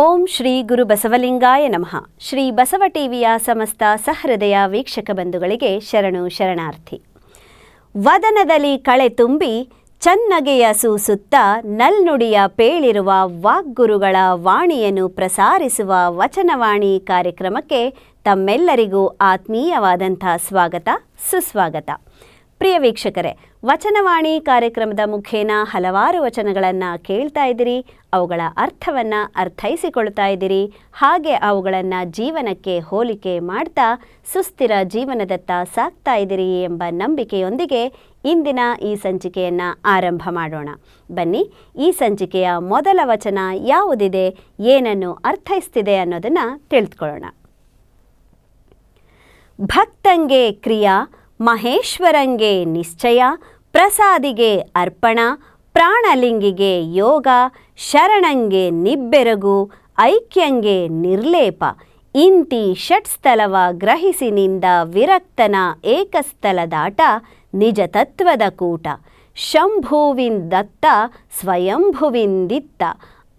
ಓಂ ಶ್ರೀ ಗುರು ಬಸವಲಿಂಗಾಯ ನಮಃ. ಶ್ರೀ ಬಸವ ಟಿವಿಯ ಸಮಸ್ತ ಸಹೃದಯ ವೀಕ್ಷಕ ಬಂಧುಗಳಿಗೆ ಶರಣು ಶರಣಾರ್ಥಿ. ವದನದಲ್ಲಿ ಕಳೆ ತುಂಬಿ ಚನ್ನಗೆಯ ಸೂಸುತ್ತ ನಲ್ನುಡಿಯ ಪೇಳಿರುವ ವಾಗ್ಗುರುಗಳ ವಾಣಿಯನ್ನು ಪ್ರಸಾರಿಸುವ ವಚನವಾಣಿ ಕಾರ್ಯಕ್ರಮಕ್ಕೆ ತಮ್ಮೆಲ್ಲರಿಗೂ ಆತ್ಮೀಯವಾದಂಥ ಸ್ವಾಗತ, ಸುಸ್ವಾಗತ. ಪ್ರಿಯ ವೀಕ್ಷಕರೇ, ವಚನವಾಣಿ ಕಾರ್ಯಕ್ರಮದ ಮುಖೇನ ಹಲವಾರು ವಚನಗಳನ್ನು ಕೇಳ್ತಾ ಇದ್ದೀರಿ, ಅವುಗಳ ಅರ್ಥವನ್ನು ಅರ್ಥೈಸಿಕೊಳ್ತಾ ಇದ್ದೀರಿ, ಹಾಗೆ ಅವುಗಳನ್ನು ಜೀವನಕ್ಕೆ ಹೋಲಿಕೆ ಮಾಡ್ತಾ ಸುಸ್ಥಿರ ಜೀವನದತ್ತ ಸಾಕ್ತಾ ಇದ್ದೀರಿ ಎಂಬ ನಂಬಿಕೆಯೊಂದಿಗೆ ಇಂದಿನ ಈ ಸಂಚಿಕೆಯನ್ನು ಆರಂಭ ಮಾಡೋಣ. ಬನ್ನಿ, ಈ ಸಂಚಿಕೆಯ ಮೊದಲ ವಚನ ಯಾವುದಿದೆ, ಏನನ್ನು ಅರ್ಥೈಸ್ತಿದೆ ಅನ್ನೋದನ್ನು ತಿಳಿದುಕೊಳ್ಳೋಣ. ಭಕ್ತಂಗೆ ಕ್ರಿಯಾ ಮಹೇಶ್ವರಂಗೆ ನಿಶ್ಚಯ, ಪ್ರಸಾದಿಗೆ ಅರ್ಪಣ, ಪ್ರಾಣಲಿಂಗಿಗೆ ಯೋಗ, ಶರಣಂಗೆ ನಿಬ್ಬೆರಗು, ಐಕ್ಯಂಗೆ ನಿರ್ಲೇಪ, ಇಂತಿ ಷಟ್ಸ್ಥಲವ ಗ್ರಹಿಸಿನಿಂದ ವಿರಕ್ತನ ಏಕಸ್ಥಲದಾಟ ನಿಜ ತತ್ವದ ಕೂಟ, ಶಂಭುವಿಂದತ್ತ ಸ್ವಯಂಭುವಿಂದಿತ್ತ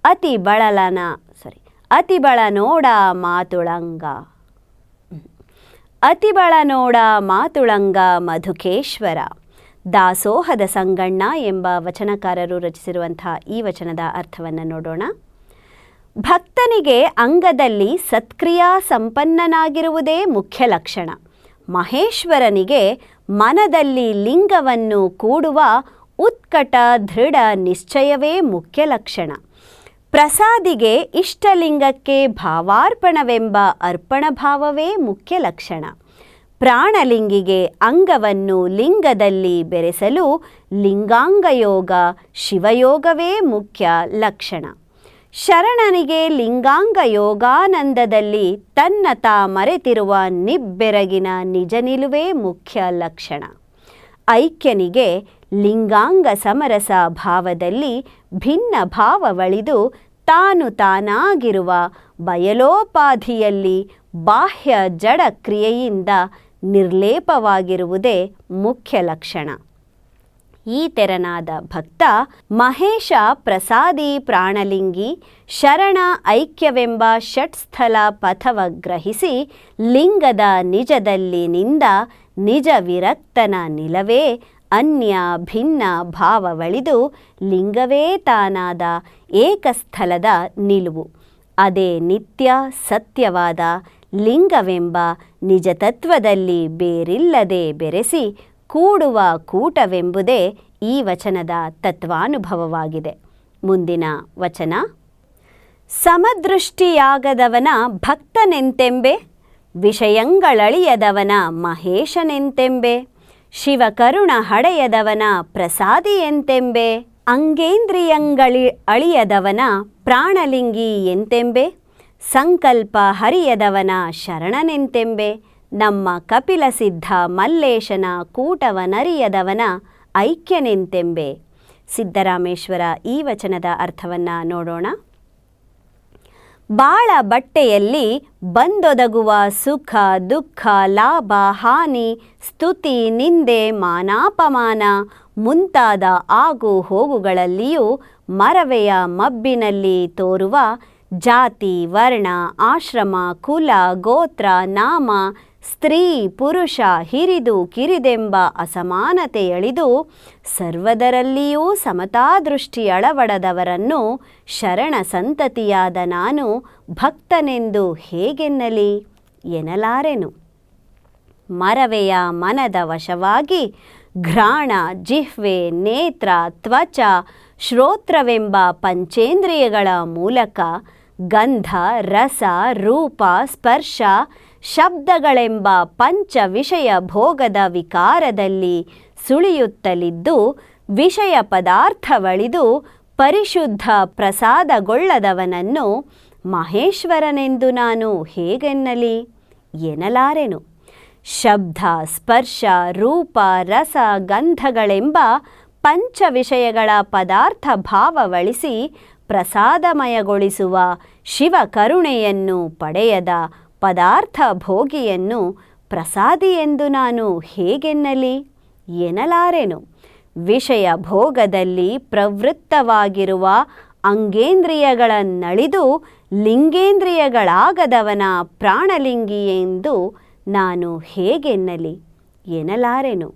ಅತಿ ಬಳಲನ ಸಾರಿ ಅತಿ ಬಳನೋಡ ಮಾತುಳಂಗ. ಅತಿಬಳ ನೋಡ ಮಾತುಳಂಗ ಮಧುಕೇಶ್ವರ. ದಾಸೋಹದ ಸಂಗಣ್ಣ ಎಂಬ ವಚನಕಾರರು ರಚಿಸಿರುವಂಥ ಈ ವಚನದ ಅರ್ಥವನ್ನು ನೋಡೋಣ. ಭಕ್ತನಿಗೆ ಅಂಗದಲ್ಲಿ ಸತ್ಕ್ರಿಯಾ ಸಂಪನ್ನನಾಗಿರುವುದೇ ಮುಖ್ಯ ಲಕ್ಷಣ. ಮಹೇಶ್ವರನಿಗೆ ಮನದಲ್ಲಿ ಲಿಂಗವನ್ನು ಕೂಡುವ ಉತ್ಕಟ ದೃಢ ನಿಶ್ಚಯವೇ ಮುಖ್ಯ ಲಕ್ಷಣ. ಪ್ರಸಾದಿಗೆ ಇಷ್ಟಲಿಂಗಕ್ಕೆ ಭಾವಾರ್ಪಣವೆಂಬ ಅರ್ಪಣ ಭಾವವೇ ಮುಖ್ಯ ಲಕ್ಷಣ. ಪ್ರಾಣಲಿಂಗಿಗೆ ಅಂಗವನ್ನು ಲಿಂಗದಲ್ಲಿ ಬೆರೆಸಲು ಲಿಂಗಾಂಗಯೋಗ ಶಿವಯೋಗವೇ ಮುಖ್ಯ ಲಕ್ಷಣ. ಶರಣನಿಗೆ ಲಿಂಗಾಂಗ ಯೋಗಾನಂದದಲ್ಲಿ ತನ್ನ ಮರೆತಿರುವ ನಿಬ್ಬೆರಗಿನ ನಿಜ ನಿಲುವೇ ಮುಖ್ಯ ಲಕ್ಷಣ. ಐಕ್ಯನಿಗೆ ಲಿಂಗಾಂಗ ಸಮರಸ ಭಾವದಲ್ಲಿ ಭಿನ್ನ ಭಾವವಳಿದು ತಾನು ತಾನಾಗಿರುವ ಬಯಲೋಪಾಧಿಯಲ್ಲಿ ಬಾಹ್ಯ ಜಡ ಕ್ರಿಯೆಯಿಂದ ನಿರ್ಲೇಪವಾಗಿರುವುದೇ ಮುಖ್ಯ ಲಕ್ಷಣ. ಈ ತೆರನಾದ ಭಕ್ತ ಮಹೇಶ ಪ್ರಸಾದಿ ಪ್ರಾಣಲಿಂಗಿ ಶರಣ ಐಕ್ಯವೆಂಬ ಷಟ್ಸ್ಥಲ ಪಥವ ಗ್ರಹಿಸಿ ಲಿಂಗದ ನಿಜದಲ್ಲಿ ನಿಂದ ನಿಜ ವಿರಕ್ತನ ನಿಲವೇ ಅನ್ಯ ಭಿನ್ನ ಭಾವವಳಿದು ಲಿಂಗವೇ ತಾನಾದ ಏಕಸ್ಥಲದ ನಿಲುವು. ಅದೇ ನಿತ್ಯ ಸತ್ಯವಾದ ಲಿಂಗವೆಂಬ ನಿಜತತ್ವದಲ್ಲಿ ಬೇರಿಲ್ಲದೆ ಬೆರೆಸಿ ಕೂಡುವ ಕೂಟವೆಂಬುದೇ ಈ ವಚನದ ತತ್ವಾನುಭವವಾಗಿದೆ. ಮುಂದಿನ ವಚನ. ಸಮದೃಷ್ಟಿಯಾಗದವನ ಭಕ್ತನೆಂತೆಂಬೆ, ವಿಷಯಂಗಳಳಿಯದವನ ಮಹೇಶನೆಂತೆಂಬೆ. ಶಿವಕರುಣ ಹಡೆಯದವನ ಪ್ರಸಾದಿ ಎಂತೆಂಬೆ? ಅಂಗೇಂದ್ರಿಯಂಗಳಿ ಅಳಿಯದವನ ಪ್ರಾಣಲಿಂಗಿ ಎಂತೆಂಬೆ? ಸಂಕಲ್ಪ ಹರಿಯದವನ ಶರಣನೆಂತೆಂಬೆ? ನಮ್ಮ ಕಪಿಲ ಸಿದ್ಧ ಮಲ್ಲೇಶನ ಕೂಟವನರಿಯದವನ ಐಕ್ಯನೆಂತೆಂಬೆ? ಸಿದ್ದರಾಮೇಶ್ವರ ಈ ವಚನದ ಅರ್ಥವನ್ನು ನೋಡೋಣ. ಬಾಳ ಬಟ್ಟೆಯಲ್ಲಿ ಬಂದೊದಗುವ ಸುಖ, ದುಃಖ, ಲಾಭ, ಹಾನಿ, ಸ್ತುತಿ, ನಿಂದೆ, ಮಾನಾಪಮಾನ ಮುಂತಾದ ಆಗು ಹೋಗುಗಳಲ್ಲಿಯೂ ಮರವೆಯ ಮಬ್ಬಿನಲ್ಲಿ ತೋರುವ ಜಾತಿ, ವರ್ಣ, ಆಶ್ರಮ, ಕುಲ, ಗೋತ್ರ, ನಾಮ ಸ್ತ್ರೀ, ಪುರುಷ, ಹಿರಿದು, ಕಿರಿದೆಂಬ ಅಸಮಾನತೆಯಳಿದು ಸರ್ವದರಲ್ಲಿಯೂ ಸಮತಾದೃಷ್ಟಿ ಅಳವಡದವರನ್ನು ಶರಣ ಸಂತತಿಯಾದ ನಾನು ಭಕ್ತನೆಂದು ಹೇಗೆನ್ನಲಿ ಎನ್ನಲಾರೆನು. ಮರವೆಯ ಮನದ ವಶವಾಗಿ ಘ್ರಾಣ, ಜಿಹ್ವೆ, ನೇತ್ರ, ತ್ವಚ, ಶ್ರೋತ್ರವೆಂಬ ಪಂಚೇಂದ್ರಿಯಗಳ ಮೂಲಕ ಗಂಧ, ರಸ, ರೂಪ, ಸ್ಪರ್ಶ ಶಬ್ದಗಳೆಂಬ ಪಂಚ ವಿಷಯ ಭೋಗದ ವಿಕಾರದಲ್ಲಿ ಸುಳಿಯುತ್ತಲಿದ್ದು, ವಿಷಯ ಪದಾರ್ಥವಳಿದು ಪರಿಶುದ್ಧ ಪ್ರಸಾದಗೊಳ್ಳದವನನ್ನು ಮಹೇಶ್ವರನೆಂದು ನಾನು ಹೇಗೆನ್ನಲಿ? ಎನ್ನಲಾರೆನು. ಶಬ್ದ, ಸ್ಪರ್ಶ, ರೂಪ, ರಸ, ಗಂಧಗಳೆಂಬ ಪಂಚ ವಿಷಯಗಳ ಪದಾರ್ಥ ಭಾವವಳಿಸಿ ಪ್ರಸಾದಮಯಗೊಳಿಸುವ ಶಿವಕರುಣೆಯನ್ನು ಪಡೆಯದ ಪದಾರ್ಥ ಭೋಗಿಯನ್ನು ಪ್ರಸಾದಿ ಎಂದು ನಾನು ಹೇಗೆನ್ನಲಿ? ಎನ್ನಲಾರೆನು. ವಿಷಯ ಭೋಗದಲ್ಲಿ ಪ್ರವೃತ್ತವಾಗಿರುವ ಅಂಗೇಂದ್ರಿಯಗಳನ್ನಳಿದು ಲಿಂಗೇಂದ್ರಿಯಗಳಾಗದವನ ಪ್ರಾಣಲಿಂಗಿ ಎಂದು ನಾನು ಹೇಗೆನ್ನಲಿ? ಎನ್ನಲಾರೆನು.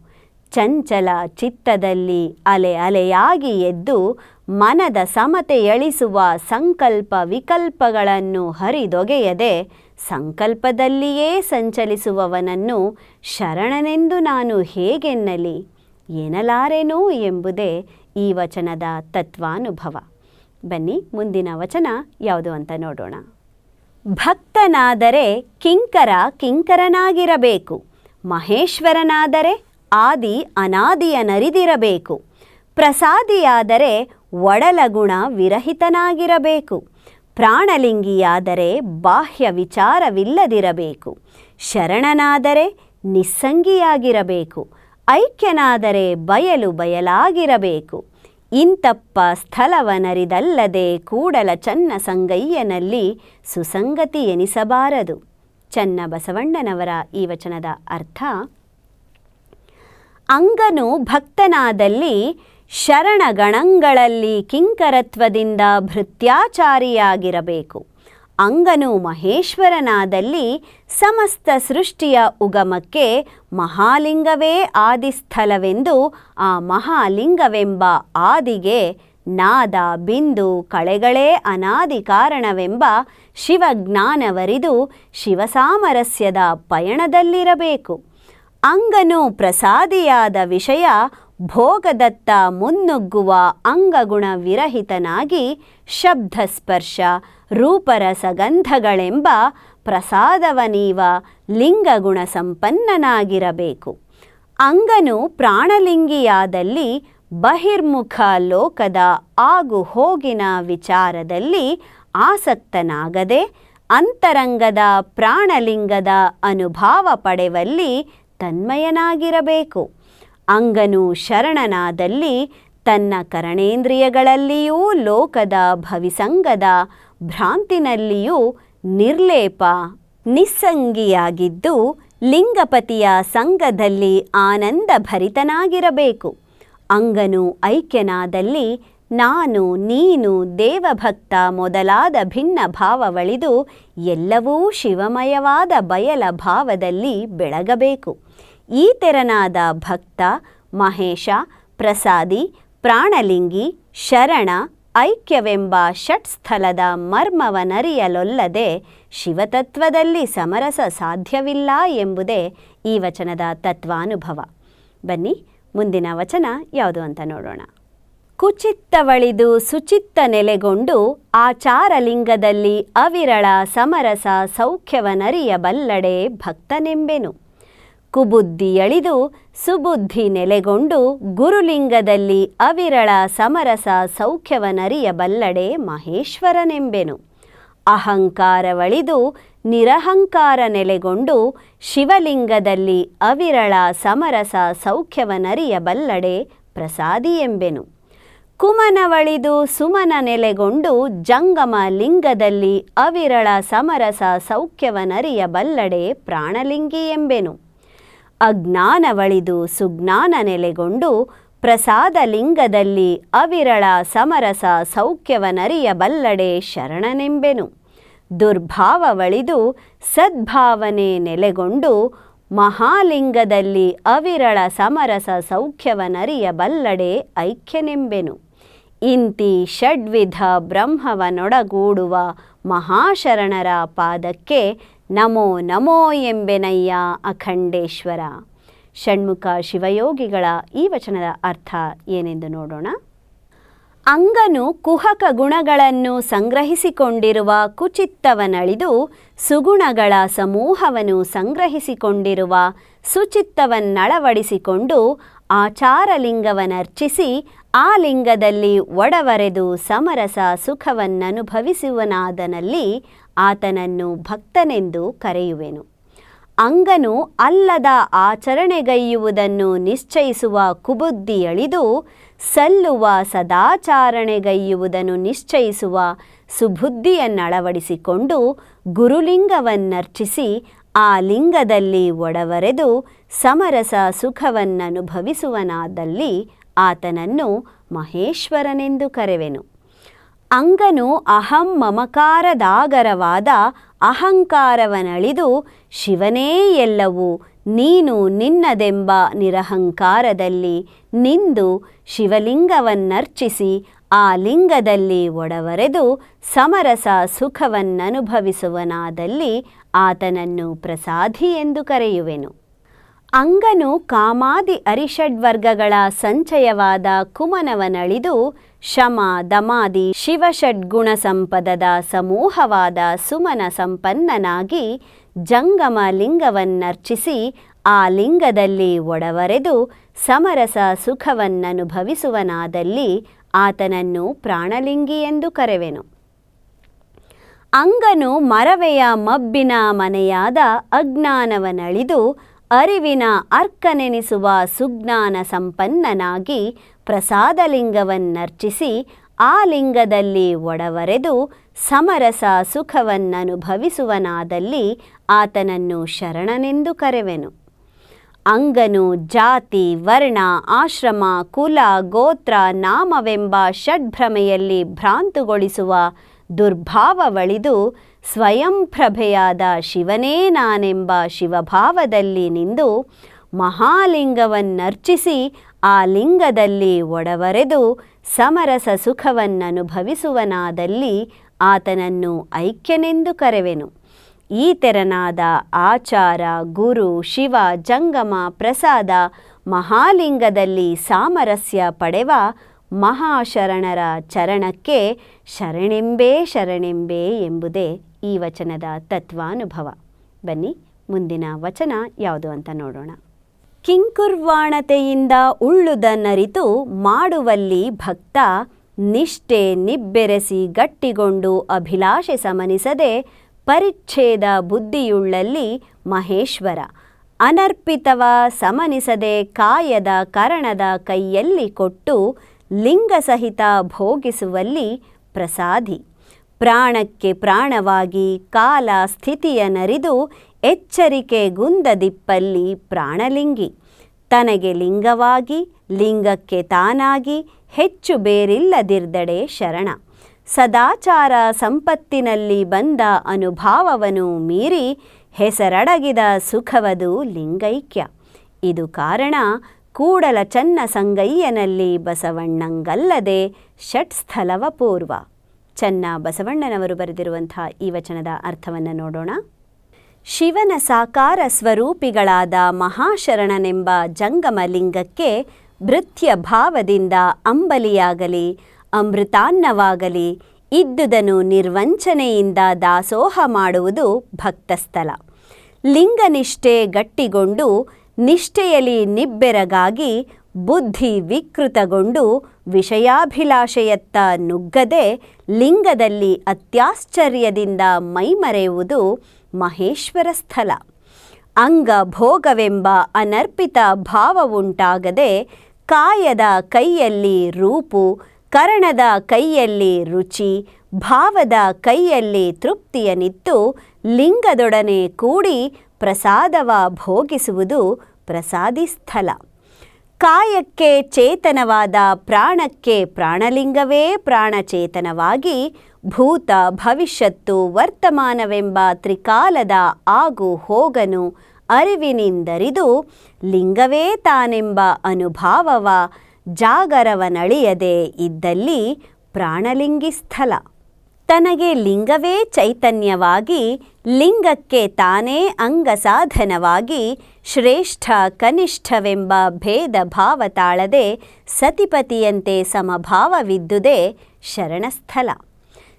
ಚಂಚಲ ಚಿತ್ತದಲ್ಲಿ ಅಲೆ ಅಲೆಯಾಗಿ ಎದ್ದು ಮನದ ಸಮತೆಯಳಿಸುವ ಸಂಕಲ್ಪ ವಿಕಲ್ಪಗಳನ್ನು ಹರಿದೊಗೆಯದೆ ಸಂಕಲ್ಪದಲ್ಲಿಯೇ ಸಂಚಲಿಸುವವನನ್ನು ಶರಣನೆಂದು ನಾನು ಹೇಗೆನ್ನಲಿ, ಎನ್ನಲಾರೆನು ಎಂಬುದೇ ಈ ವಚನದ ತತ್ವಾನುಭವ. ಬನ್ನಿ, ಮುಂದಿನ ವಚನ ಯಾವುದು ಅಂತ ನೋಡೋಣ. ಭಕ್ತನಾದರೆ ಕಿಂಕರ ಕಿಂಕರನಾಗಿರಬೇಕು, ಮಹೇಶ್ವರನಾದರೆ ಆದಿ ಅನಾದಿಯ ನರಿದಿರಬೇಕು, ಪ್ರಸಾದಿಯಾದರೆ ಒಡಲಗುಣ ವಿರಹಿತನಾಗಿರಬೇಕು ಪ್ರಾಣಲಿಂಗಿಯಾದರೆ ಬಾಹ್ಯ ವಿಚಾರವಿಲ್ಲದಿರಬೇಕು. ಶರಣನಾದರೆ ನಿಸ್ಸಂಗಿಯಾಗಿರಬೇಕು. ಐಕ್ಯನಾದರೆ ಬಯಲು ಬಯಲಾಗಿರಬೇಕು. ಇಂತಪ್ಪ ಸ್ಥಳವನರಿದಲ್ಲದೆ ಕೂಡಲ ಚನ್ನ ಸಂಗಯ್ಯನಲ್ಲಿ ಸುಸಂಗತಿ ಎನಿಸಬಾರದು. ಚನ್ನ ಬಸವಣ್ಣನವರ ಈ ವಚನದ ಅರ್ಥ, ಅಂಗನು ಭಕ್ತನಾದಲ್ಲಿ ಶರಣಗಣಗಳಲ್ಲಿ ಕಿಂಕರತ್ವದಿಂದ ಭೃತ್ಯಾಚಾರಿಯಾಗಿರಬೇಕು. ಅಂಗನು ಮಹೇಶ್ವರನಾದಲ್ಲಿ ಸಮಸ್ತ ಸೃಷ್ಟಿಯ ಉಗಮಕ್ಕೆ ಮಹಾಲಿಂಗವೇ ಆದಿಸ್ಥಲವೆಂದು ಆ ಮಹಾಲಿಂಗವೆಂಬ ಆದಿಗೆ ನಾದ, ಬಿಂದು, ಕಳೆಗಳೇ ಅನಾದಿ ಕಾರಣವೆಂಬ ಶಿವಜ್ಞಾನವರಿದು ಶಿವಸಾಮರಸ್ಯದ ಪಯಣದಲ್ಲಿರಬೇಕು. ಅಂಗನು ಪ್ರಸಾದಿಯಾದ ವಿಷಯ ಭೋಗದತ್ತ ಮುನ್ನುಗ್ಗುವ ಅಂಗಗುಣ ವಿರಹಿತನಾಗಿ ಶಬ್ದಸ್ಪರ್ಶ, ರೂಪರಸಗಂಧಗಳೆಂಬ ಪ್ರಸಾದವನೀವ ಲಿಂಗಗುಣ ಸಂಪನ್ನನಾಗಿರಬೇಕು ಅಂಗನು ಪ್ರಾಣಲಿಂಗಿಯಾದಲ್ಲಿ ಬಹಿರ್ಮುಖ ಲೋಕದ ಆಗು ಹೋಗಿನ ವಿಚಾರದಲ್ಲಿ ಆಸಕ್ತನಾಗದೆ ಅಂತರಂಗದ ಪ್ರಾಣಲಿಂಗದ ಅನುಭಾವ ಪಡೆವಲ್ಲಿ ತನ್ಮಯನಾಗಿರಬೇಕು. ಅಂಗನು ಶರಣನಾದಲ್ಲಿ ತನ್ನ ಕರಣೇಂದ್ರಿಯಗಳಲ್ಲಿಯೂ ಲೋಕದ ಭವಿಸಂಗದ ಭ್ರಾಂತಿನಲ್ಲಿಯೂ ನಿರ್ಲೇಪ ನಿಸ್ಸಂಗಿಯಾಗಿದ್ದು ಲಿಂಗಪತಿಯ ಸಂಘದಲ್ಲಿ ಆನಂದ ಭರಿತನಾಗಿರಬೇಕು ಅಂಗನು ಐಕ್ಯನಾದಲ್ಲಿ ನಾನು, ನೀನು, ದೇವಭಕ್ತ ಮೊದಲಾದ ಭಿನ್ನ ಭಾವವಳಿದು ಎಲ್ಲವೂ ಶಿವಮಯವಾದ ಬಯಲ ಭಾವದಲ್ಲಿ ಬೆಳಗಬೇಕು. ಈ ತೆರನಾದ ಭಕ್ತ ಮಹೇಶ, ಪ್ರಸಾದಿ, ಪ್ರಾಣಲಿಂಗಿ, ಶರಣ, ಐಕ್ಯವೆಂಬ ಷಟ್ಸ್ಥಲದ ಮರ್ಮವನರಿಯಲೊಲ್ಲದೆ ಶಿವತತ್ವದಲ್ಲಿ ಸಮರಸ ಸಾಧ್ಯವಿಲ್ಲ ಎಂಬುದೇ ಈ ವಚನದ ತತ್ವಾನುಭವ. ಬನ್ನಿ, ಮುಂದಿನ ವಚನ ಯಾವುದು ಅಂತ ನೋಡೋಣ. ಕುಚಿತ್ತವಳಿದು ಸುಚಿತ್ತ ನೆಲೆಗೊಂಡು ಆಚಾರಲಿಂಗದಲ್ಲಿ ಅವಿರಳ ಸಮರಸ ಸೌಖ್ಯವನರಿಯ ಬಲ್ಲಡೆ ಭಕ್ತನೆಂಬೆನು. ಕುಬುದ್ಧಿಯಳಿದು ಸುಬುದ್ಧಿ ನೆಲೆಗೊಂಡು ಗುರುಲಿಂಗದಲ್ಲಿ ಅವಿರಳ ಸಮರಸ ಸೌಖ್ಯವನರಿಯ ಬಲ್ಲಡೆ ಮಹೇಶ್ವರನೆಂಬೆನು. ಅಹಂಕಾರವಳಿದು ನಿರಹಂಕಾರ ನೆಲೆಗೊಂಡು ಶಿವಲಿಂಗದಲ್ಲಿ ಅವಿರಳ ಸಮರಸ ಸೌಖ್ಯವನರಿಯ ಬಲ್ಲಡೆ ಪ್ರಸಾದಿ ಎಂಬೆನು ಕುಮನವಳಿದು ಸುಮನ ನೆಲೆಗೊಂಡು ಜಂಗಮ ಲಿಂಗದಲ್ಲಿ ಅವಿರಳ ಸಮರಸ ಸೌಖ್ಯವನರಿಯ ಬಲ್ಲಡೆ ಪ್ರಾಣಲಿಂಗಿ ಎಂಬೆನು ಅಜ್ಞಾನವಳಿದು ಸುಜ್ಞಾನ ನೆಲೆಗೊಂಡು ಪ್ರಸಾದ ಲಿಂಗದಲ್ಲಿ ಅವಿರಳ ಸಮರಸ ಸೌಖ್ಯವನರಿಯ ಬಲ್ಲಡೆ ಶರಣನೆಂಬೆನು. ದುರ್ಭಾವವಳಿದು ಸದ್ಭಾವನೆ ನೆಲೆಗೊಂಡು ಮಹಾಲಿಂಗದಲ್ಲಿ ಅವಿರಳ ಸಮರಸ ಸೌಖ್ಯವನರಿಯ ಬಲ್ಲಡೆ ಐಕ್ಯನೆಂಬೆನು. ಇಂತಿ ಷಡ್ವಿಧ ಬ್ರಹ್ಮವನೊಡಗೂಡುವ ಮಹಾಶರಣರ ಪಾದಕ್ಕೆ ನಮೋ ನಮೋ ಎಂಬೆನಯ್ಯ ಅಖಂಡೇಶ್ವರ. ಷಣ್ಮುಖ ಶಿವಯೋಗಿಗಳ ಈ ವಚನದ ಅರ್ಥ ಏನೆಂದು ನೋಡೋಣ. ಅಂಗನು ಕುಹಕ ಗುಣಗಳನ್ನು ಸಂಗ್ರಹಿಸಿಕೊಂಡಿರುವ ಕುಚಿತ್ತವನಳಿದು ಸುಗುಣಗಳ ಸಮೂಹವನ್ನು ಸಂಗ್ರಹಿಸಿಕೊಂಡಿರುವ ಸುಚಿತ್ತವನ್ನಳವಡಿಸಿಕೊಂಡು ಆಚಾರಲಿಂಗವನರ್ಚಿಸಿ ಆ ಲಿಂಗದಲ್ಲಿ ಒಡವರೆದು ಸಮರಸ ಸುಖವನ್ನನುಭವಿಸುವನಾದನಲ್ಲಿ ಆತನನ್ನು ಭಕ್ತನೆಂದು ಕರೆಯುವೆನು. ಅಂಗನು ಅಲ್ಲದ ಆಚರಣೆಗೈಯುವುದನ್ನು ನಿಶ್ಚಯಿಸುವ ಕುಬುದ್ಧಿಯಳಿದು ಸಲ್ಲುವ ಸದಾಚಾರಣೆಗೈಯುವುದನ್ನು ನಿಶ್ಚಯಿಸುವ ಸುಬುದ್ಧಿಯನ್ನಳವಡಿಸಿಕೊಂಡು ಗುರುಲಿಂಗವನ್ನರ್ಚಿಸಿ ಆ ಲಿಂಗದಲ್ಲಿ ಒಡವರೆದು ಸಮರಸ ಸುಖವನ್ನನುಭವಿಸುವನಾದಲ್ಲಿ ಆತನನ್ನು ಮಹೇಶ್ವರನೆಂದು ಕರೆವೆನು. ಅಂಗನು ಅಹಂ ಮಮಕಾರದಾಗರವಾದ ಅಹಂಕಾರವನಳಿದು ಶಿವನೇ ಎಲ್ಲವೂ, ನೀನು ನಿನ್ನದೆಂಬ ನಿರಹಂಕಾರದಲ್ಲಿ ನಿಂದು ಶಿವಲಿಂಗವನ್ನರ್ಚಿಸಿ ಆ ಲಿಂಗದಲ್ಲಿ ಒಡವರೆದು ಸಮರಸ ಸುಖವನ್ನನುಭವಿಸುವನಾದಲ್ಲಿ ಆತನನ್ನು ಪ್ರಸಾದಿ ಎಂದು ಕರೆಯುವೆನು. ಅಂಗನು ಕಾಮಾದಿ ಅರಿಷಡ್ವರ್ಗಗಳ ಸಂಚಯವಾದ ಕುಮನವನಳಿದು ಶಮ ದಮಾದಿ, ಶಿವಷಡ್ಗುಣ ಸಂಪದದ ಸಮೂಹವಾದ ಸುಮನ ಸಂಪನ್ನನಾಗಿ ಜಂಗಮ ಲಿಂಗವನ್ನರ್ಚಿಸಿ ಆ ಲಿಂಗದಲ್ಲಿ ಒಡವರೆದು ಸಮರಸ ಸುಖವನ್ನನುಭವಿಸುವನಾದಲ್ಲಿ ಆತನನ್ನು ಪ್ರಾಣಲಿಂಗಿ ಎಂದು ಕರೆವೆನು. ಅಂಗನು ಮರವೆಯ ಮಬ್ಬಿನ ಮನೆಯಾದ ಅಜ್ಞಾನವನಳಿದು ಅರಿವಿನ ಅರ್ಕನೆನಿಸುವ ಸುಜ್ಞಾನ ಸಂಪನ್ನನಾಗಿ ಪ್ರಸಾದಲಿಂಗವನ್ನರ್ಚಿಸಿ ಆ ಲಿಂಗದಲ್ಲಿ ಒಡವರೆದು ಸಮರಸ ಸುಖವನ್ನನುಭವಿಸುವನಾದಲ್ಲಿ ಆತನನ್ನು ಶರಣನೆಂದು ಕರೆವೆನು. ಅಂಗನು ಜಾತಿ, ವರ್ಣ, ಆಶ್ರಮ, ಕುಲ, ಗೋತ್ರ, ನಾಮವೆಂಬ ಷಡ್ಭ್ರಮೆಯಲ್ಲಿ ಭ್ರಾಂತುಗೊಳಿಸುವ ದುರ್ಭಾವವಳಿದು ಸ್ವಯಂ ಪ್ರಭೆಯಾದ ಶಿವನೇ ನಾನೆಂಬ ಶಿವಭಾವದಲ್ಲಿ ನಿಂದು ಮಹಾಲಿಂಗವನ್ನರ್ಚಿಸಿ ಆ ಲಿಂಗದಲ್ಲಿ ಒಡವರೆದು ಸಮರಸ ಸುಖವನ್ನನುಭವಿಸುವನಾದಲ್ಲಿ ಆತನನ್ನು ಐಕ್ಯನೆಂದು ಕರೆವೆನು. ಈ ತೆರನಾದ ಆಚಾರ, ಗುರು, ಶಿವ, ಜಂಗಮ, ಪ್ರಸಾದ ಮಹಾಲಿಂಗದಲ್ಲಿ ಸಾಮರಸ್ಯ ಪಡೆವ ಮಹಾಶರಣರ ಚರಣಕ್ಕೆ ಶರಣೆಂಬೇ ಶರಣೆಂಬೇ ಎಂಬುದೇ ಈ ವಚನದ ತತ್ವಾನುಭವ. ಬನ್ನಿ, ಮುಂದಿನ ವಚನ ಯಾವುದು ಅಂತ ನೋಡೋಣ. ಕಿಂಕುರ್ವಾಣತೆಯಿಂದ ಉಳ್ಳುದನ್ನರಿತು ಮಾಡುವಲ್ಲಿ ಭಕ್ತ ನಿಷ್ಠೆ ನಿಬ್ಬೆರೆಸಿ ಗಟ್ಟಿಗೊಂಡು ಅಭಿಲಾಷೆ ಸಮನಿಸದೆ ಪರಿಚ್ಛೇದ ಬುದ್ಧಿಯುಳ್ಳಲ್ಲಿ ಮಹೇಶ್ವರ ಅನರ್ಪಿತವ ಸಮನಿಸದೆ ಕಾಯದ ಕರಣದ ಕೈಯಲ್ಲಿ ಕೊಟ್ಟು ಲಿಂಗ ಸಹಿತ ಭೋಗಿಸುವಲ್ಲಿ ಪ್ರಸಾದಿ. ಪ್ರಾಣಕ್ಕೆ ಪ್ರಾಣವಾಗಿ ಕಾಲ ಸ್ಥಿತಿಯ ನರಿದು ಎಚ್ಚರಿಕೆ ಗುಂದದಿಪ್ಪಲ್ಲಿ ಪ್ರಾಣಲಿಂಗಿ. ತನಗೆ ಲಿಂಗವಾಗಿ, ಲಿಂಗಕ್ಕೆ ತಾನಾಗಿ, ಹೆಚ್ಚು ಬೇರಿಲ್ಲದಿರ್ದಡೆ ಶರಣ. ಸದಾಚಾರ ಸಂಪತ್ತಿನಲ್ಲಿ ಬಂದ ಅನುಭಾವವನ್ನು ಮೀರಿ ಹೆಸರಡಗಿದ ಸುಖವದು ಲಿಂಗೈಕ್ಯ. ಇದು ಕಾರಣ ಕೂಡಲ ಚನ್ನ ಸಂಗಯ್ಯನಲ್ಲಿ ಬಸವಣ್ಣಂಗಲ್ಲದೆ ಷಟ್ಸ್ಥಲವ ಪೂರ್ವ. ಚನ್ನ ಬಸವಣ್ಣನವರು ಬರೆದಿರುವಂಥ ಈ ವಚನದ ಅರ್ಥವನ್ನು ನೋಡೋಣ. ಶಿವನ ಸಾಕಾರ ಸ್ವರೂಪಿಗಳಾದ ಮಹಾಶರಣನೆಂಬ ಜಂಗಮ ಲಿಂಗಕ್ಕೆ ಭೃತ್ಯ ಭಾವದಿಂದ ಅಂಬಲಿಯಾಗಲಿ, ಅಮೃತಾನ್ನವಾಗಲಿ ಇದ್ದುದನ್ನು ನಿರ್ವಂಚನೆಯಿಂದ ದಾಸೋಹ ಮಾಡುವುದು ಭಕ್ತಸ್ಥಲ. ಲಿಂಗನಿಷ್ಠೆ ಗಟ್ಟಿಗೊಂಡು, ನಿಷ್ಠೆಯಲ್ಲಿ ನಿಬ್ಬೆರಗಾಗಿ ಬುದ್ಧಿ ವಿಕೃತಗೊಂಡು ವಿಷಯಾಭಿಲಾಷೆಯತ್ತ ನುಗ್ಗದೆ ಲಿಂಗದಲ್ಲಿ ಅತ್ಯಾಶ್ಚರ್ಯದಿಂದ ಮೈಮರೆಯುವುದು ಮಹೇಶ್ವರ ಸ್ಥಳ. ಅಂಗ ಭೋಗವೆಂಬ ಅನರ್ಪಿತ ಭಾವವುಂಟಾಗದೆ ಕಾಯದ ಕೈಯಲ್ಲಿ ರೂಪು, ಕರಣದ ಕೈಯಲ್ಲಿ ರುಚಿ, ಭಾವದ ಕೈಯಲ್ಲಿ ತೃಪ್ತಿಯನಿತ್ತು ಲಿಂಗದೊಡನೆ ಕೂಡಿ ಪ್ರಸಾದವ ಭೋಗಿಸುವುದು ಪ್ರಸಾದಿ ಸ್ಥಳ. ಕಾಯಕ್ಕೆ ಚೇತನವಾದ ಪ್ರಾಣಕ್ಕೆ ಪ್ರಾಣಲಿಂಗವೇ ಪ್ರಾಣಚೇತನವಾಗಿ ಭೂತ ಭವಿಷ್ಯತ್ತು ವರ್ತಮಾನವೆಂಬ ತ್ರಿಕಾಲದ ಆಗು ಹೋಗನು ಅರಿವಿನಿಂದರಿದು ಲಿಂಗವೇ ತಾನೆಂಬ ಅನುಭಾವವ ಜಾಗರವನಳಿಯದೆ ಇದ್ದಲ್ಲಿ ಪ್ರಾಣಲಿಂಗಿ ಸ್ಥಳ ತನಗೆ ಲಿಂಗವೇ ಚೈತನ್ಯವಾಗಿ, ಲಿಂಗಕ್ಕೆ ತಾನೇ ಅಂಗಸಾಧನವಾಗಿ, ಶ್ರೇಷ್ಠ ಕನಿಷ್ಠವೆಂಬ ಭೇದ ಭಾವ ತಾಳದೆ ಸತಿಪತಿಯಂತೆ ಸಮಭಾವವಿದ್ದುದೇ ಶರಣಸ್ಥಲ.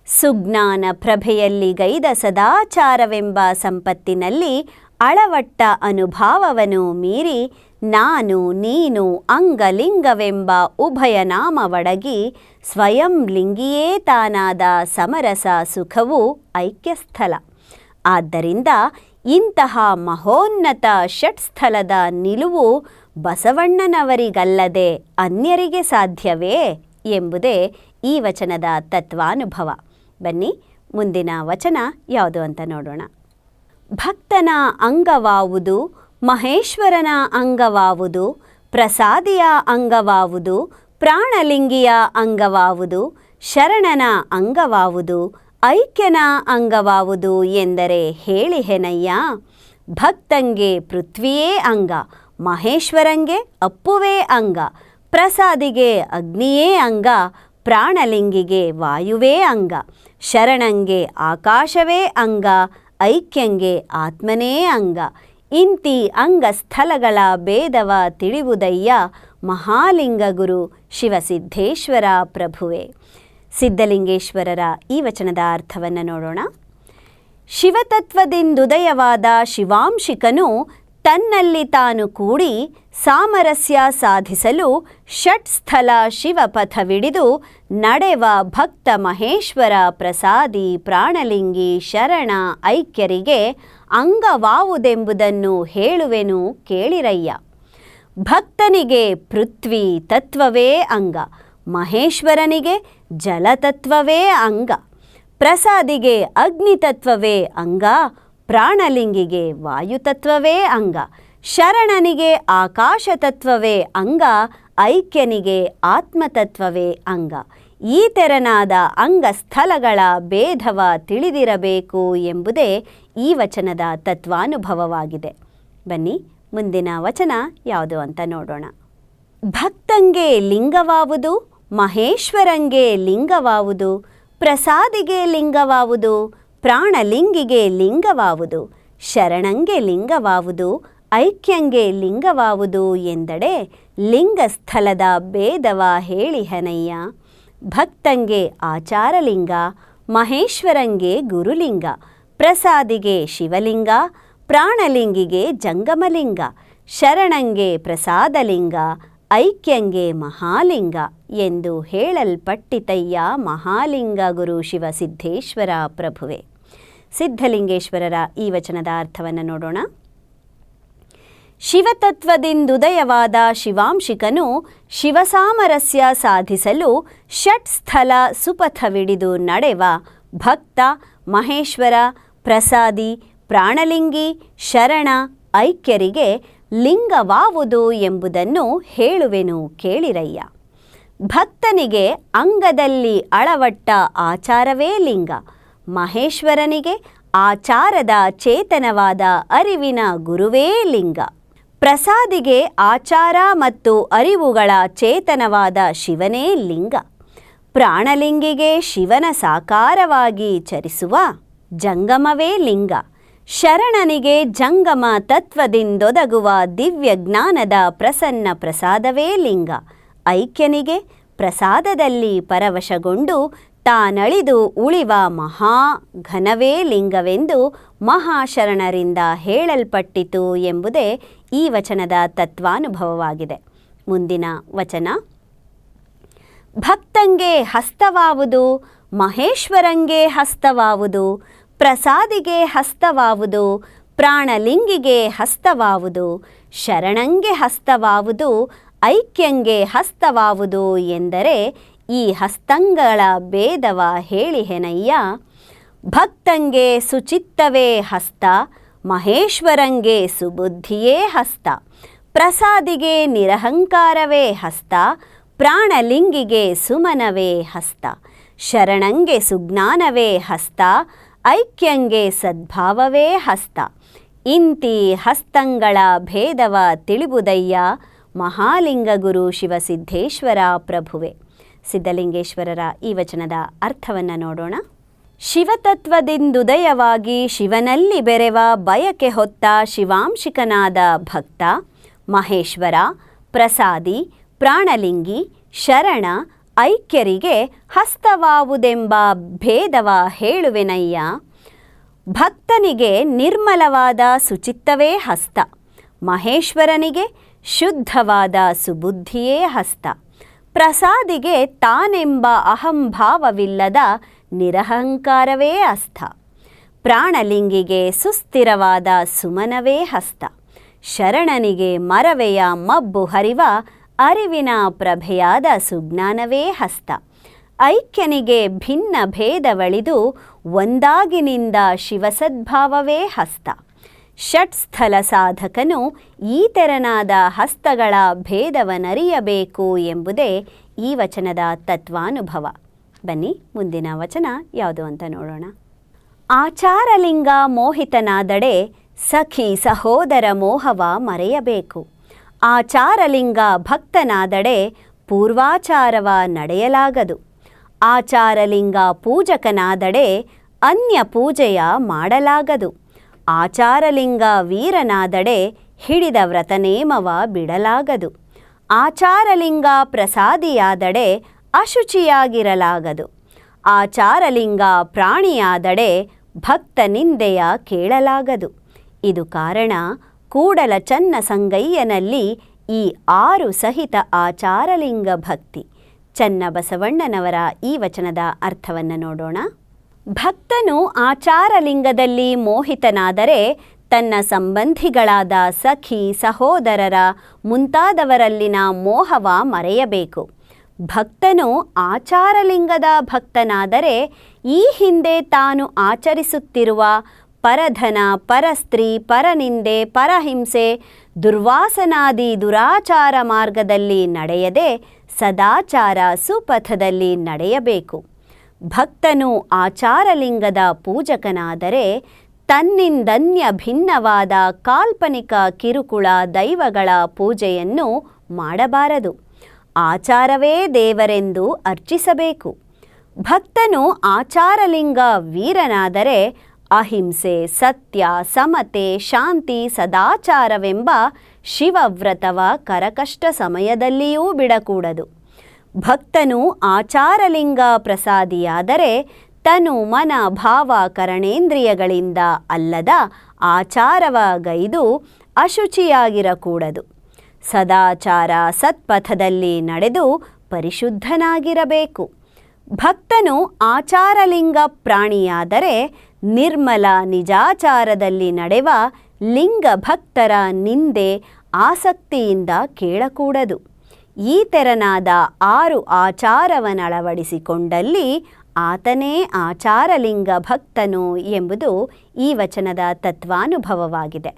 ಸುಜ್ಞಾನ ಪ್ರಭೆಯಲ್ಲಿ ಗೈದ ಸದಾಚಾರವೆಂಬ ಸಂಪತ್ತಿನಲ್ಲಿ ಅಳವಟ್ಟ ಅನುಭಾವವನ್ನು ಮೀರಿ ನಾನು, ನೀನು, ಅಂಗಲಿಂಗವೆಂಬ ಉಭಯ ನಾಮವಡಗಿ ಸ್ವಯಂ ಲಿಂಗಿಯೇ ತಾನಾದ ಸಮರಸ ಸುಖವು ಐಕ್ಯಸ್ಥಲ. ಆದ್ದರಿಂದ ಇಂತಹ ಮಹೋನ್ನತ ಷಟ್ಸ್ಥಲದ ನಿಲುವು ಬಸವಣ್ಣನವರಿಗಲ್ಲದೆ ಅನ್ಯರಿಗೆ ಸಾಧ್ಯವೇ ಎಂಬುದೇ ಈ ವಚನದ ತತ್ವಾನುಭವ. ಬನ್ನಿ, ಮುಂದಿನ ವಚನ ಯಾವುದು ಅಂತ ನೋಡೋಣ. ಭಕ್ತನ ಅಂಗವಾವುದು ಮಹೇಶ್ವರನ ಅಂಗವಾವುದು, ಪ್ರಸಾದಿಯ ಅಂಗವಾವುದು, ಪ್ರಾಣಲಿಂಗಿಯ ಅಂಗವಾವುದು, ಶರಣನ ಅಂಗವಾವುದು, ಐಕ್ಯನ ಅಂಗವಾವುದು ಎಂದರೆ ಹೇಳಿ ಹೆನಯ್ಯ ಭಕ್ತಂಗೆ ಪೃಥ್ವಿಯೇ ಅಂಗ, ಮಹೇಶ್ವರಂಗೆ ಅಪ್ಪುವೇ ಅಂಗ, ಪ್ರಸಾದಿಗೆ ಅಗ್ನಿಯೇ ಅಂಗ, ಪ್ರಾಣಲಿಂಗಿಗೆ ವಾಯುವೇ ಅಂಗ, ಶರಣಂಗೆ ಆಕಾಶವೇ ಅಂಗ, ಐಕ್ಯಂಗೆ ಆತ್ಮನೇ ಅಂಗ. ಇಂತಿ ಅಂಗಸ್ಥಲಗಳ ಭೇದವ ತಿಳಿವುದಯ್ಯ ಮಹಾಲಿಂಗ ಗುರು ಶಿವಸಿದ್ದೇಶ್ವರ ಪ್ರಭುವೆ. ಸಿದ್ಧಲಿಂಗೇಶ್ವರರ ಈ ವಚನದ ಅರ್ಥವನ್ನು ನೋಡೋಣ. ಶಿವತತ್ವದಿಂದುದಯವಾದ ಶಿವಾಂಶಿಕನು ತನ್ನಲ್ಲಿ ತಾನು ಕೂಡಿ ಸಾಮರಸ್ಯ ಸಾಧಿಸಲು ಷಟ್ಸ್ಥಲ ಶಿವಪಥವಿಡಿದು ನಡೆವ ಭಕ್ತ ಮಹೇಶ್ವರ ಪ್ರಸಾದಿ ಪ್ರಾಣಲಿಂಗಿ ಶರಣ ಐಕ್ಯರಿಗೆ ಅಂಗವಾವುದೆಂಬುದನ್ನು ಹೇಳುವೆನು ಕೇಳಿರಯ್ಯ. ಭಕ್ತನಿಗೆ ಪೃಥ್ವಿ ತತ್ವವೇ ಅಂಗ, ಮಹೇಶ್ವರನಿಗೆ ಜಲತತ್ವವೇ ಅಂಗ, ಪ್ರಸಾದಿಗೆ ಅಗ್ನಿತತ್ವವೇ ಅಂಗ ಪ್ರಾಣಲಿಂಗಿಗೆ ವಾಯುತತ್ವವೇ ಅಂಗ, ಶರಣನಿಗೆ ಆಕಾಶತತ್ವವೇ ಅಂಗ, ಐಕ್ಯನಿಗೆ ಆತ್ಮತತ್ವವೇ ಅಂಗ. ಈ ತೆರನಾದ ಅಂಗಸ್ಥಳಗಳ ಭೇದವ ತಿಳಿದಿರಬೇಕು ಎಂಬುದೇ ಈ ವಚನದ ತತ್ವಾನುಭವವಾಗಿದೆ. ಬನ್ನಿ, ಮುಂದಿನ ವಚನ ಯಾವುದು ಅಂತ ನೋಡೋಣ. ಭಕ್ತಂಗೆ ಲಿಂಗವಾವುದು, ಮಹೇಶ್ವರಂಗೆ ಲಿಂಗವಾವುದು, ಪ್ರಸಾದಿಗೆ ಲಿಂಗವಾವುದು ಪ್ರಾಣಲಿಂಗಿಗೆ ಲಿಂಗವಾವುದು, ಶರಣಂಗೆ ಲಿಂಗವಾವುದು, ಐಕ್ಯಂಗೆ ಲಿಂಗವಾವುದು ಎಂದಡೆ ಲಿಂಗಸ್ಥಲದ ಭೇದವ ಹೇಳಿಹನಯ್ಯ ಭಕ್ತಂಗೆ ಆಚಾರಲಿಂಗ, ಮಹೇಶ್ವರಂಗೆ ಗುರುಲಿಂಗ, ಪ್ರಸಾದಿಗೆ ಶಿವಲಿಂಗ, ಪ್ರಾಣಲಿಂಗಿಗೆ ಜಂಗಮಲಿಂಗ, ಶರಣಂಗೆ ಪ್ರಸಾದಲಿಂಗ, ಐಕ್ಯಂಗೆ ಮಹಾಲಿಂಗ ಎಂದು ಹೇಳಲ್ಪಟ್ಟಿತಯ್ಯ ಮಹಾಲಿಂಗ ಗುರು ಶಿವಸಿದ್ದೇಶ್ವರ ಪ್ರಭುವೆ. ಸಿದ್ಧಲಿಂಗೇಶ್ವರರ ಈ ವಚನದ ಅರ್ಥವನ್ನು ನೋಡೋಣ. ಶಿವತತ್ವದಿಂದುದಯವಾದ ಶಿವಾಂಶಿಕನು ಶಿವಸಾಮರಸ್ಯ ಸಾಧಿಸಲು ಷಟ್ಸ್ಥಲ ಸುಪಥವಿಡಿದು ನಡೆವ ಭಕ್ತ, ಮಹೇಶ್ವರ, ಪ್ರಸಾದಿ, ಪ್ರಾಣಲಿಂಗಿ, ಶರಣ, ಐಕ್ಯರಿಗೆ ಲಿಂಗವಾವುದು ಎಂಬುದನ್ನು ಹೇಳುವೆನು ಕೇಳಿರಯ್ಯ. ಭಕ್ತನಿಗೆ ಅಂಗದಲ್ಲಿ ಅಳವಟ್ಟ ಆಚಾರವೇ ಲಿಂಗ. ಮಹೇಶ್ವರನಿಗೆ ಆಚಾರದ ಚೇತನವಾದ ಅರಿವಿನ ಗುರುವೇ ಲಿಂಗ. ಪ್ರಸಾದಿಗೆ ಆಚಾರ ಮತ್ತು ಅರಿವುಗಳ ಚೇತನವಾದ ಶಿವನೇ ಲಿಂಗ. ಪ್ರಾಣಲಿಂಗಿಗೆ ಶಿವನ ಸಾಕಾರವಾಗಿ ಚರಿಸುವ ಜಂಗಮವೇ ಲಿಂಗ. ಶರಣನಿಗೆ ಜಂಗಮ ತತ್ವದಿಂದೊದಗುವ ದಿವ್ಯ ಜ್ಞಾನದ ಪ್ರಸನ್ನ ಪ್ರಸಾದವೇ ಲಿಂಗ. ಐಕ್ಯನಿಗೆ ಪ್ರಸಾದದಲ್ಲಿ ಪರವಶಗೊಂಡು ತಾನಳಿದು ಉಳಿವ ಮಹಾ ಘನವೇ ಲಿಂಗವೆಂದು ಮಹಾಶರಣರಿಂದ ಹೇಳಲ್ಪಟ್ಟಿತು ಎಂಬುದೇ ಈ ವಚನದ ತತ್ವಾನುಭವವಾಗಿದೆ. ಮುಂದಿನ ವಚನ. ಭಕ್ತಂಗೆ ಹಸ್ತವಾವುದು, ಮಹೇಶ್ವರಂಗೆ ಹಸ್ತವಾವುದು, ಪ್ರಸಾದಿಗೆ ಹಸ್ತವಾವುದು, ಪ್ರಾಣಲಿಂಗಿಗೆ ಹಸ್ತವಾವುದು, ಶರಣಂಗೆ ಹಸ್ತವಾವುದು, ಐಕ್ಯಂಗೆ ಹಸ್ತವಾವುದು ಎಂದರೆ ಈ ಹಸ್ತಂಗಳ ಭೇದವ ಹೇಳಿಹೆನಯ್ಯ? ಭಕ್ತಂಗೆ ಸುಚಿತ್ತವೇ ಹಸ್ತ, ಮಹೇಶ್ವರಂಗೆ ಸುಬುದ್ಧಿಯೇ ಹಸ್ತ, ಪ್ರಸಾದಿಗೆ ನಿರಹಂಕಾರವೇ ಹಸ್ತ, ಪ್ರಾಣಲಿಂಗಿಗೆ ಸುಮನವೇ ಹಸ್ತ, ಶರಣಂಗೆ ಸುಜ್ಞಾನವೇ ಹಸ್ತ, ಐಕ್ಯಂಗೆ ಸದ್ಭಾವವೇ ಹಸ್ತ. ಇಂತಿ ಹಸ್ತಂಗಳ ಭೇದವ ತಿಳಿಬುದಯ್ಯ ಮಹಾಲಿಂಗ ಗುರು ಶಿವಸಿದ್ದೇಶ್ವರ ಪ್ರಭುವೆ. ಸಿದ್ಧಲಿಂಗೇಶ್ವರರ ಈ ವಚನದ ಅರ್ಥವನ್ನು ನೋಡೋಣ. ಶಿವತತ್ವದಿಂದುದಯವಾಗಿ ಶಿವನಲ್ಲಿ ಬೆರೆವ ಬಯಕೆ ಹೊತ್ತ ಶಿವಾಂಶಿಕನಾದ ಭಕ್ತ, ಮಹೇಶ್ವರ, ಪ್ರಸಾದಿ, ಪ್ರಾಣಲಿಂಗಿ, ಶರಣ, ಐಕ್ಯರಿಗೆ ಹಸ್ತವಾವುದೆಂಬ ಭೇದವ ಹೇಳುವೆನಯ್ಯ. ಭಕ್ತನಿಗೆ ನಿರ್ಮಲವಾದ ಸುಚಿತ್ತವೇ ಹಸ್ತ, ಮಹೇಶ್ವರನಿಗೆ ಶುದ್ಧವಾದ ಸುಬುದ್ಧಿಯೇ ಹಸ್ತ. ಪ್ರಸಾದಿಗೆ ತಾನೆಂಬ ಅಹಂಭಾವವಿಲ್ಲದ ನಿರಹಂಕಾರವೇ ಹಸ್ತ ಪ್ರಾಣಲಿಂಗಿಗೆ ಸುಸ್ಥಿರವಾದ ಸುಮನವೇ ಹಸ್ತ. ಶರಣನಿಗೆ ಮರವೆಯ ಮಬ್ಬು ಹರಿವ ಅರಿವಿನ ಪ್ರಭೆಯಾದ ಸುಜ್ಞಾನವೇ ಹಸ್ತ. ಐಕ್ಯನಿಗೆ ಭಿನ್ನ ಭೇದವಳಿದು ಒಂದಾಗಿನಿಂದ ಶಿವಸದ್ಭಾವವೇ ಹಸ್ತ. ಷಟ್ಸ್ಥಲ ಸಾಧಕನು ಈ ತೆರನಾದ ಹಸ್ತಗಳ ಭೇದವನರಿಯಬೇಕು ಎಂಬುದೇ ಈ ವಚನದ ತತ್ವಾನುಭವ. ಬನ್ನಿ, ಮುಂದಿನ ವಚನ ಯಾವುದು ಅಂತ ನೋಡೋಣ. ಆಚಾರಲಿಂಗ ಮೋಹಿತನಾದಡೆ ಸಖಿ ಸಹೋದರ ಮೋಹವ ಮರೆಯಬೇಕು. ಆಚಾರಲಿಂಗ ಭಕ್ತನಾದಡೆ ಪೂರ್ವಾಚಾರವ ನಡೆಯಲಾಗದು. ಆಚಾರಲಿಂಗ ಪೂಜಕನಾದಡೆ ಅನ್ಯ ಪೂಜೆಯ ಮಾಡಲಾಗದು. ಆಚಾರಲಿಂಗ ವೀರನಾದಡೆ ಹಿಡಿದ ವ್ರತನೇಮವ ಬಿಡಲಾಗದು. ಆಚಾರಲಿಂಗ ಪ್ರಸಾದಿಯಾದಡೆ ಅಶುಚಿಯಾಗಿರಲಾಗದು. ಆಚಾರಲಿಂಗ ಪ್ರಾಣಿಯಾದಡೆ ಭಕ್ತ ನಿಂದೆಯ ಕೇಳಲಾಗದು. ಇದು ಕಾರಣ ಕೂಡಲ ಚನ್ನ ಸಂಗಯ್ಯನಲ್ಲಿ ಈ ಆರು ಸಹಿತ ಆಚಾರಲಿಂಗ ಭಕ್ತಿ ಚನ್ನ ಬಸವಣ್ಣನವರ ಈ ವಚನದ ಅರ್ಥವನ್ನು ನೋಡೋಣ. ಭಕ್ತನು ಆಚಾರಲಿಂಗದಲ್ಲಿ ಮೋಹಿತನಾದರೆ ತನ್ನ ಸಂಬಂಧಿಗಳಾದ ಸಖಿ, ಸಹೋದರರ ಮುಂತಾದವರಲ್ಲಿನ ಮೋಹವ ಮರೆಯಬೇಕು. ಭಕ್ತನು ಆಚಾರಲಿಂಗದ ಭಕ್ತನಾದರೆ ಈ ಹಿಂದೆ ತಾನು ಆಚರಿಸುತ್ತಿರುವ ಪರಧನ, ಪರಸ್ತ್ರೀ, ಪರನಿಂದೆ, ಪರಹಿಂಸೆ, ದುರ್ವಾಸನಾದಿ, ದುರಾಚಾರ ಮಾರ್ಗದಲ್ಲಿ ನಡೆಯದೆ ಸದಾಚಾರ ಸುಪಥದಲ್ಲಿ ನಡೆಯಬೇಕು. ಭಕ್ತನು ಆಚಾರಲಿಂಗದ ಪೂಜಕನಾದರೆ ತನ್ನಿಂದನ್ಯ ಭಿನ್ನವಾದ ಕಾಲ್ಪನಿಕ ಕಿರುಕುಳ ದೈವಗಳ ಪೂಜೆಯನ್ನು ಮಾಡಬಾರದು. ಆಚಾರವೇ ದೇವರೆಂದು ಅರ್ಚಿಸಬೇಕು. ಭಕ್ತನು ಆಚಾರಲಿಂಗ ವೀರನಾದರೆ ಅಹಿಂಸೆ, ಸತ್ಯ, ಸಮತೆ, ಶಾಂತಿ, ಸದಾಚಾರವೆಂಬ ಶಿವವ್ರತವ ಕರಕಷ್ಟ ಸಮಯದಲ್ಲಿಯೂ ಬಿಡಕೂಡದು. ಭಕ್ತನು ಆಚಾರಲಿಂಗ ಪ್ರಸಾದಿಯಾದರೆ ತನು ಮನ ಭಾವ ಕರಣೇಂದ್ರಿಯಗಳಿಂದ ಅಲ್ಲದ ಆಚಾರವ ಗೈದು ಅಶುಚಿಯಾಗಿರಕೂಡದು. ಸದಾಚಾರ ಸತ್ಪಥದಲ್ಲಿ ನಡೆದು ಪರಿಶುದ್ಧನಾಗಿರಬೇಕು. ಭಕ್ತನು ಆಚಾರಲಿಂಗ ಪ್ರಾಣಿಯಾದರೆ ನಿರ್ಮಲ ನಿಜಾಚಾರದಲ್ಲಿ ನಡೆವ ಲಿಂಗ ಭಕ್ತರ ನಿಂದೆ ಆಸಕ್ತಿಯಿಂದ ಕೇಳಕೂಡದು. ಈ ತೆರನಾದ ಆರು ಆಚಾರವನ್ನಳವಡಿಸಿಕೊಂಡಲ್ಲಿ ಆತನೇ ಆಚಾರಲಿಂಗ ಭಕ್ತನು ಎಂಬುದು ಈ ವಚನದ ತತ್ವಾನುಭವವಾಗಿದೆ.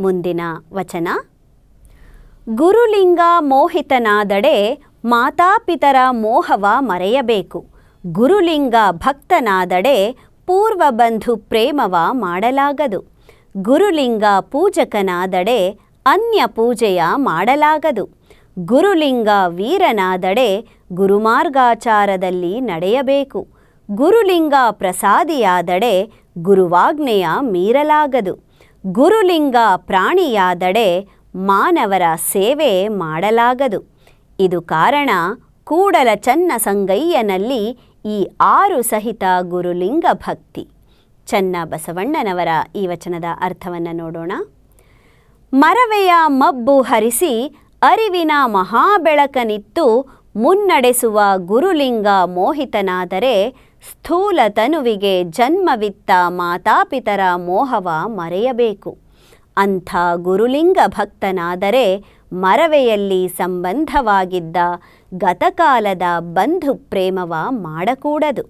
ಮುಂದಿನ ವಚನ. ಗುರುಲಿಂಗ ಮೋಹಿತನಾದಡೆ ಮಾತಾಪಿತರ ಮೋಹವ ಮರೆಯಬೇಕು. ಗುರುಲಿಂಗ ಭಕ್ತನಾದಡೆ ಪೂರ್ವಬಂಧು ಪ್ರೇಮವ ಮಾಡಲಾಗದು. ಗುರುಲಿಂಗ ಪೂಜಕನಾದಡೆ ಅನ್ಯ ಪೂಜೆಯ ಮಾಡಲಾಗದು. ಗುರುಲಿಂಗ ವೀರನಾದಡೆ ಗುರುಮಾರ್ಗಾಚಾರದಲ್ಲಿ ನಡೆಯಬೇಕು. ಗುರುಲಿಂಗ ಪ್ರಸಾದಿಯಾದಡೆ ಗುರುವಾಜ್ಞೆಯ ಮೀರಲಾಗದು. ಗುರುಲಿಂಗ ಪ್ರಾಣಿಯಾದಡೆ ಮಾನವರ ಸೇವೆ ಮಾಡಲಾಗದು. ಇದು ಕಾರಣ ಕೂಡಲ ಚನ್ನ ಸಂಗಯ್ಯನಲ್ಲಿ ಈ ಆರು ಸಹಿತ ಗುರುಲಿಂಗ ಭಕ್ತಿ. ಚನ್ನ ಬಸವಣ್ಣನವರ ಈ ವಚನದ ಅರ್ಥವನ್ನು ನೋಡೋಣ. ಮರವೆಯ ಮಬ್ಬು ಹರಿಸಿ ಅರಿವಿನ ಮಹಾಬೆಳಕನಿತ್ತು ಮುನ್ನಡೆಸುವ ಗುರುಲಿಂಗ ಮೋಹಿತನಾದರೆ ಸ್ಥೂಲ ತನುವಿಗೆ ಜನ್ಮವಿತ್ತ ಮಾತಾಪಿತರ ಮೋಹವ ಮರೆಯಬೇಕು. ಅಂಥ ಗುರುಲಿಂಗ ಭಕ್ತನಾದರೆ ಮರವೆಯಲ್ಲಿ ಸಂಬಂಧವಾಗಿದ್ದ ಗತಕಾಲದ ಬಂಧು ಪ್ರೇಮವ ಮಾಡಕೂಡದು.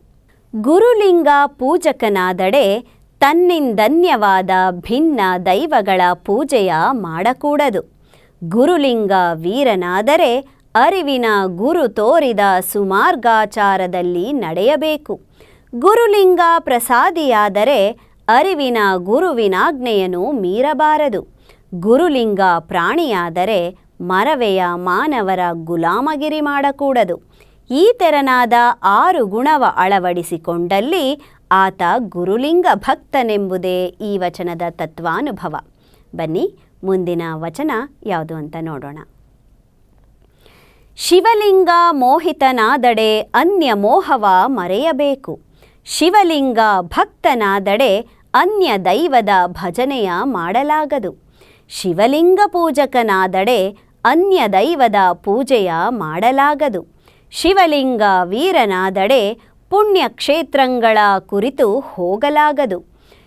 ಗುರುಲಿಂಗ ಪೂಜಕನಾದಡೆ ತನ್ನಿಂದನ್ಯವಾದ ಭಿನ್ನ ದೈವಗಳ ಪೂಜೆಯ ಮಾಡಕೂಡದು. ಗುರುಲಿಂಗ ವೀರನಾದರೆ ಅರಿವಿನ ಗುರು ತೋರಿದ ಸುಮಾರ್ಗಾಚಾರದಲ್ಲಿ ನಡೆಯಬೇಕು. ಗುರುಲಿಂಗ ಪ್ರಸಾದಿಯಾದರೆ ಅರಿವಿನ ಗುರುವಿನಾಜ್ಞೆಯನ್ನು ಮೀರಬಾರದು. ಗುರುಲಿಂಗ ಪ್ರಾಣಿಯಾದರೆ ಮರವೆಯ ಮಾನವರ ಗುಲಾಮಗಿರಿ ಮಾಡಕೂಡದು. ಈ ತೆರನಾದ ಆರು ಗುಣವ ಅಳವಡಿಸಿಕೊಂಡಲ್ಲಿ ಆತ ಗುರುಲಿಂಗ ಭಕ್ತನೆಂಬುದೇ ಈ ವಚನದ ತತ್ವಾನುಭವ. ಬನ್ನಿ ಮುಂದಿನ ವಚನ ಯಾವುದು ಅಂತ ನೋಡೋಣ. ಶಿವಲಿಂಗ ಮೋಹಿತನಾದಡೆ ಅನ್ಯ ಮೋಹವ ಮರೆಯಬೇಕು. ಶಿವಲಿಂಗ ಭಕ್ತನಾದಡೆ ಅನ್ಯ ದೈವದ ಭಜನೆಯ ಮಾಡಲಾಗದು. ಶಿವಲಿಂಗ ಪೂಜಕನಾದಡೆ ಅನ್ಯ ದೈವದ ಪೂಜೆಯ ಮಾಡಲಾಗದು. ಶಿವಲಿಂಗ ವೀರನಾದಡೆ ಪುಣ್ಯಕ್ಷೇತ್ರಗಳ ಕುರಿತು ಹೋಗಲಾಗದು.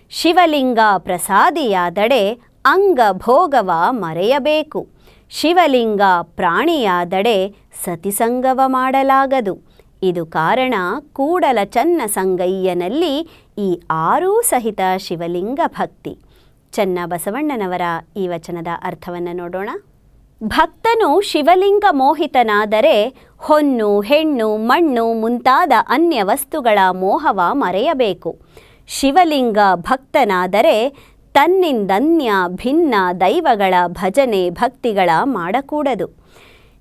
ಶಿವಲಿಂಗ ಪ್ರಸಾದಿಯಾದಡೆ ಅಂಗಭೋಗವ ಮರೆಯಬೇಕು. ಶಿವಲಿಂಗ ಪ್ರಾಣಿಯಾದಡೆ ಸತಿಸಂಗವ ಮಾಡಲಾಗದು. ಇದು ಕಾರಣ ಕೂಡಲ ಚನ್ನ ಸಂಗಯ್ಯನಲ್ಲಿ ಈ ಆರೂ ಸಹಿತ ಶಿವಲಿಂಗ ಭಕ್ತಿ. ಚನ್ನ ಬಸವಣ್ಣನವರ ಈ ವಚನದ ಅರ್ಥವನ್ನು ನೋಡೋಣ. ಭಕ್ತನು ಶಿವಲಿಂಗ ಮೋಹಿತನಾದರೆ ಹೊನ್ನು, ಹೆಣ್ಣು, ಮಣ್ಣು ಮುಂತಾದ ಅನ್ಯ ವಸ್ತುಗಳ ಮೋಹವ ಮರೆಯಬೇಕು. ಶಿವಲಿಂಗ ಭಕ್ತನಾದರೆ ತನ್ನಿಂದನ್ಯ ಭಿನ್ನ ದೈವಗಳ ಭಜನೆ ಭಕ್ತಿಗಳ ಮಾಡಕೂಡದು.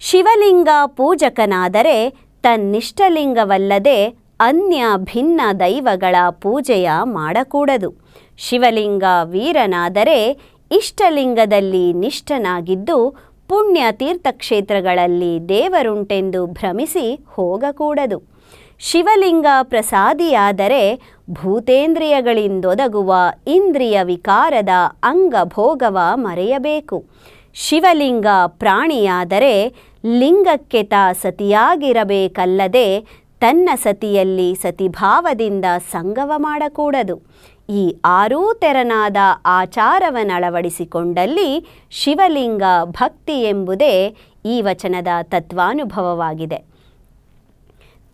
ಶಿವಲಿಂಗ ಪೂಜಕನಾದರೆ ತನ್ನಿಷ್ಟಲಿಂಗವಲ್ಲದೆ ಅನ್ಯ ಭಿನ್ನ ದೈವಗಳ ಪೂಜೆಯ ಮಾಡಕೂಡದು. ಶಿವಲಿಂಗ ವೀರನಾದರೆ ಇಷ್ಟಲಿಂಗದಲ್ಲಿ ನಿಷ್ಠನಾಗಿದ್ದು ಪುಣ್ಯ ತೀರ್ಥಕ್ಷೇತ್ರಗಳಲ್ಲಿ ದೇವರುಂಟೆಂದು ಭ್ರಮಿಸಿ ಹೋಗಕೂಡದು. ಶಿವಲಿಂಗ ಪ್ರಸಾದಿಯಾದರೆ ಭೂತೇಂದ್ರಿಯಗಳಿಂದೊದಗುವ ಇಂದ್ರಿಯ ವಿಕಾರದ ಅಂಗಭೋಗವ ಮರೆಯಬೇಕು. ಶಿವಲಿಂಗ ಪ್ರಾಣಿಯಾದರೆ ಲಿಂಗಕ್ಕೆ ತಾ ಸತಿಯಾಗಿರಬೇಕಲ್ಲದೆ ತನ್ನ ಸತಿಯಲ್ಲಿ ಸತಿಭಾವದಿಂದ ಸಂಗವ ಮಾಡಕೂಡದು. ಈ ಆರೂ ತೆರನಾದ ಆಚಾರವನ್ನಳವಡಿಸಿಕೊಂಡಲ್ಲಿ ಶಿವಲಿಂಗ ಭಕ್ತಿ ಎಂಬುದೇ ಈ ವಚನದ ತತ್ವಾನುಭವವಾಗಿದೆ.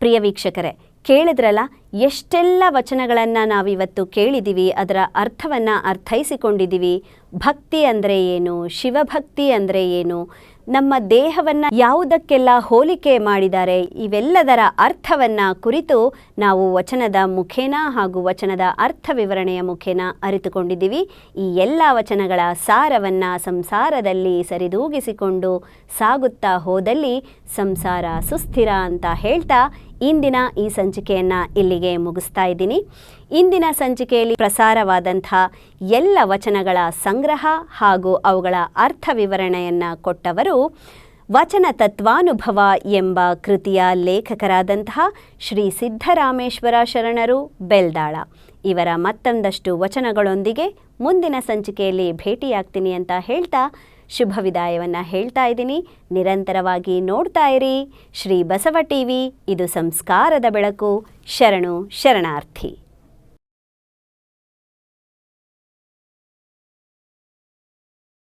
ಪ್ರಿಯ ವೀಕ್ಷಕರೇ, ಕೇಳಿದ್ರಲ್ಲ, ಎಷ್ಟೆಲ್ಲ ವಚನಗಳನ್ನು ನಾವಿವತ್ತು ಕೇಳಿದ್ದೀವಿ ಅದರ ಅರ್ಥವನ್ನು ಅರ್ಥೈಸಿಕೊಂಡಿದ್ದೀವಿ ಭಕ್ತಿ ಅಂದರೆ ಏನು? ಶಿವಭಕ್ತಿ ಅಂದರೆ ಏನು? ನಮ್ಮ ದೇಹವನ್ನು ಯಾವುದಕ್ಕೆಲ್ಲ ಹೋಲಿಕೆ ಮಾಡಿದ್ದಾರೆ? ಇವೆಲ್ಲದರ ಅರ್ಥವನ್ನು ಕುರಿತು ನಾವು ವಚನದ ಮುಖೇನ ಹಾಗೂ ವಚನದ ಅರ್ಥ ವಿವರಣೆಯ ಮುಖೇನ ಅರಿತುಕೊಂಡಿದ್ದೀವಿ ಈ ಎಲ್ಲ ವಚನಗಳ ಸಾರವನ್ನು ಸಂಸಾರದಲ್ಲಿ ಸರಿದೂಗಿಸಿಕೊಂಡು ಸಾಗುತ್ತಾ ಹೋದಲ್ಲಿ ಸಂಸಾರ ಸುಸ್ಥಿರ ಅಂತ ಹೇಳ್ತಾ ಇಂದಿನ ಈ ಸಂಚಿಕೆಯನ್ನು ಇಲ್ಲಿಗೆ ಮುಗಿಸ್ತಾ ಇದ್ದೀನಿ. ಇಂದಿನ ಸಂಚಿಕೆಯಲ್ಲಿ ಪ್ರಸಾರವಾದಂಥ ಎಲ್ಲ ವಚನಗಳ ಸಂಗ್ರಹ ಹಾಗೂ ಅವುಗಳ ಅರ್ಥ ವಿವರಣೆಯನ್ನು ಕೊಟ್ಟವರು ವಚನ ತತ್ವಾನುಭವ ಎಂಬ ಕೃತಿಯ ಲೇಖಕರಾದಂತಹ ಶ್ರೀ ಸಿದ್ಧರಾಮೇಶ್ವರ ಶರಣರು ಬೆಲ್ದಾಳ. ಇವರ ಮತ್ತೊಂದಷ್ಟು ವಚನಗಳೊಂದಿಗೆ ಮುಂದಿನ ಸಂಚಿಕೆಯಲ್ಲಿ ಭೇಟಿಯಾಗ್ತೀನಿ ಅಂತ ಹೇಳ್ತಾ ಶುಭ ವಿದಾಯವನ್ನು ಹೇಳ್ತಾ ಇದ್ದೀನಿ. ನಿರಂತರವಾಗಿ ನೋಡ್ತಾ ಇರಿ. ಶ್ರೀ ಬಸವ ಟಿವಿ, ಇದು ಸಂಸ್ಕಾರದ ಬೆಳಕು. ಶರಣು ಶರಣಾರ್ಥಿ.